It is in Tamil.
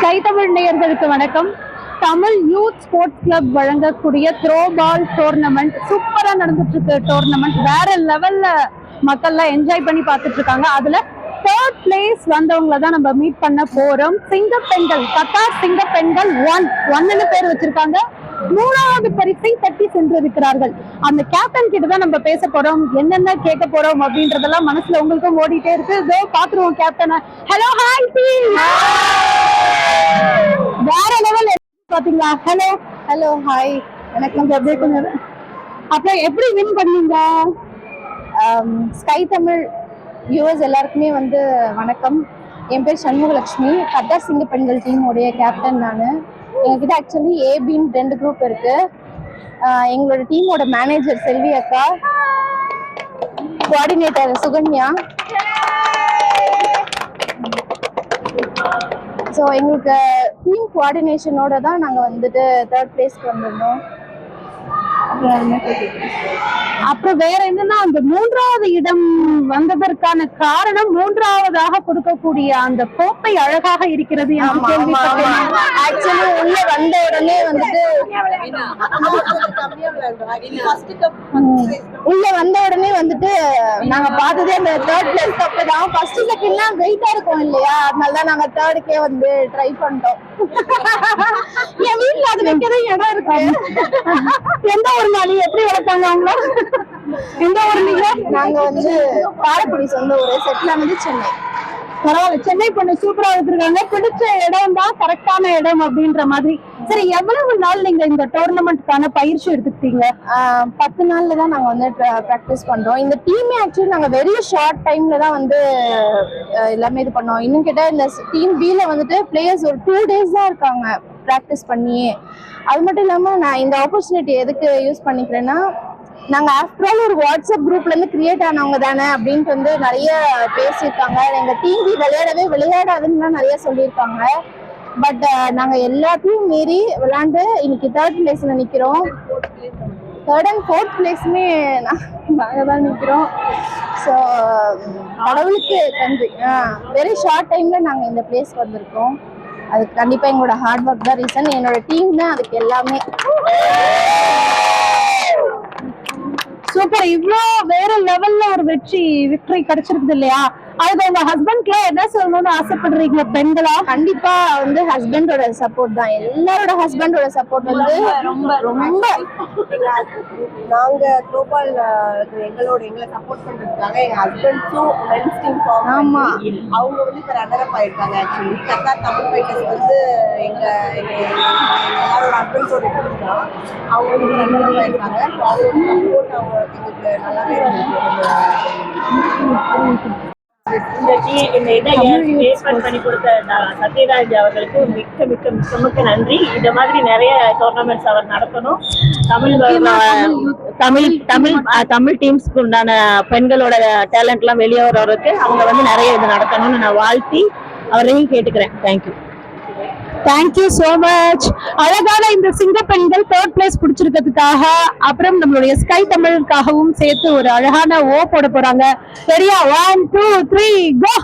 ஸ்கை தமிழ் நேயர்களுக்கு வணக்கம். தமிழ் யூத் ஸ்போர்ட்ஸ் கிளப் வழங்கக்கூடிய த்ரோ பால் டோர்னமெண்ட் சூப்பரா நடந்துட்டு இருக்கு டோர்னமெண்ட். வேற லெவல்ல மக்கள்லாம் என்ஜாய் பண்ணி பார்த்துட்டு இருக்காங்க அதுல தேர்ட் பிளேஸ் வந்தவங்கள தான் நம்ம மீட் பண்ண போறோம். சிங்க பெண்கள் கத்தார் சிங்க பெண்கள் ஒன் ஒன்னு பேர் வச்சிருக்காங்க. மூணாவது பரிசை தட்டி சென்றிருக்கிறார்கள். அந்த கேப்டன் கிட்ட தான் நம்ம பேச போறோம். என்னென்ன கேட்க போறோம் அப்படின்றதெல்லாம் மனசுல உங்களுக்கும் ஓடிட்டே இருக்கு. இதோ பாத்துருவோம் கேப்டனை ஹலோ ஹாய் டீம் வேற லெவல் பாத்தீங்களா? ஹலோ ஹலோ ஹாய் எனக்கு அப்படியே கொஞ்சம் அப்புறம் எப்படி வின் பண்ணீங்க? ஸ்கை தமிழ் வியூவர்ஸ் எல்லாருக்குமே வந்து வணக்கம். என் பேர் சண்முகலட்சுமி. கத்தா சிங்க பெண்கள் டீமோடைய கேப்டன் நான். எங்ககிட்ட ஆக்சுவலி ஏபின்னு ரெண்டு குரூப் இருக்கு. எங்களோட டீமோட மேனேஜர் செல்வி அக்கா. கோஆர்டினேட்டர் சுகன்யா. ஸோ எங்களுக்கு டீம் கோஆர்டினேஷனோட தான் நாங்கள் வந்துட்டு தேர்ட் பிளேஸ்க்கு வந்திருந்தோம். அப்புறம் வேற என்னன்னா அந்த மூன்றாவது இடம் வந்ததற்கான காரணம் மூன்றாவதாக கொடுக்கக்கூடிய அந்த கோப்பை அழகாக இருக்கிறது என்று. கேள்விப்பட்டேன். Actually உள்ள வந்த உடனே வந்துட்டு உள்ள வந்த உடனே வந்துட்டு நாங்க பார்த்ததே அந்த தேர்ட் பிளேஸ் கப் தான். ஃபர்ஸ்ட் செகண்ட்லாம் வெயிட்டா இருக்கும் இல்லையா? அதனால தான் நாங்க தேர்டுக்கே வந்து ட்ரை பண்ணிட்டோம். என் வீட்டுல அது வைக்கவே இடம் இருக்கு. எந்த ஒரு நாளி எப்படி வளர்த்தாங்க அவங்கள? எந்த ஒரு நீங்க? நாங்க வந்து காரைக்குடி சொந்த ஊர் செட்டில் வந்து சென்னை. பரவாயில்ல. சென்னை பொண்ணு சூப்பரா வச்சிருக்காங்க பிடிச்ச இடம் தான் கரெக்டான இடம் அப்படின்ற மாதிரி. சரி எவ்வளவு நாள் நீங்க இந்த டோர்னமெண்ட்க்கான பயிற்சி எடுத்துக்கிட்டீங்க? பத்து நாள்ல தான் நாங்க வந்து ப்ராக்டிஸ் பண்றோம். இந்த டீமே ஆக்சுவலி நாங்க வெரி ஷார்ட் டைம்ல தான் வந்து எல்லாமே இது பண்ணோம். இன்னும் கேட்டா இந்த டீம் பில வந்துட்டு பிளேயர்ஸ் ஒரு டூ டேஸ் தான் இருக்காங்க. ப்ராக்டிஸ் பண்ணி அது மட்டும் இல்லாமல் நான் இந்த ஆப்பர்ச்சுனிட்டி எதுக்கு யூஸ் பண்ணிக்கிறேன்னா நாங்கள் ஆஃப்டர் ஆல் ஒரு வாட்ஸ்அப் குரூப்லேருந்து கிரியேட் ஆனவங்க தானே அப்படின்ட்டு வந்து நிறைய பேசியிருக்காங்க. எங்கள் டிவி விளையாடவே விளையாடாதுன்னு நிறைய சொல்லியிருக்காங்க. பட் நாங்கள் எல்லாத்தையும் மீறி விளாண்டு இன்னைக்கு தேர்ட் பிளேஸில் நிற்கிறோம் தேர்ட் அண்ட் ஃபோர்த் பிளேஸுமே நாங்கள் தான் நிற்கிறோம் ஸோ கடவுளுக்கு நன்றி. வெரி ஷார்ட் டைமில் நாங்கள் இந்த பிளேஸ் வந்திருக்கோம். அதுக்கு கண்டிப்பாக எங்களோட ஹார்ட் ஒர்க் தான். ரீசன் என்னோட டீம் தான் அதுக்கு எல்லாமே. சூப்பர் இவ்ளோ வேற வெற்றி விக்டரி கிடைச்சிருக்குது இல்லையா? அதுக்கு உங்க ஹஸ்பண்ட்க்கு என்ன சொல்லணும்னு ஆசைப்படுறீங்க? பெண்களா? கண்டிப்பா வந்து ஹஸ்பண்டோட சப்போர்ட் தான். எல்லாரோட ஹஸ்பண்டோட சப்போர்ட் வந்து ரொம்ப ரொம்ப நாங்க குளோபால் எங்களோட எங்களை சப்போர்ட் பண்றதுக்காக எங்க ஹஸ்பண்ட்ஸும் மென்ஸ் டீம் ஃபார்ம் ஆமா. அவங்க வந்து இப்ப ரன்னர் அப் ஆயிருக்காங்க ஆக்சுவலி கத்தார் தமிழ் ஃபைட்டர்ஸ் வந்து எங்க டீம் தான் அவங்க வந்து ஆயிருக்காங்க So அவங்களோட சப்போர்ட் அவங்க எங்களுக்கு நல்லாவே இருந்துச்சு இந்த இதை ஏற்பாடு பண்ணி கொடுத்த சத்யராஜ் அவர்களுக்கு மிக்க மிக்க மிக்க மிக்க நன்றி. இந்த மாதிரி நிறைய டோர்னமெண்ட்ஸ் அவர் நடத்தணும். தமிழ் தமிழ் தமிழ் தமிழ் டீம்ஸ்க்கு உண்டான பெண்களோட டேலண்ட் எல்லாம் வெளியே வர்றதுக்கு அவங்க வந்து நிறைய இது நடத்தணும்னு நான் வாழ்த்தி அவரையும் கேட்டுக்கிறேன். தேங்க்யூ தேங்க்யூ சோ மச் அழகான இந்த சிங்க பெண்கள் தேர்ட் பிளேஸ் பிடிச்சிருக்கிறதுக்காக அப்புறம் நம்மளுடைய ஸ்கை தமிழுக்காகவும் சேர்த்து ஒரு அழகான ஓ போட போறாங்க. சரியா? One two three go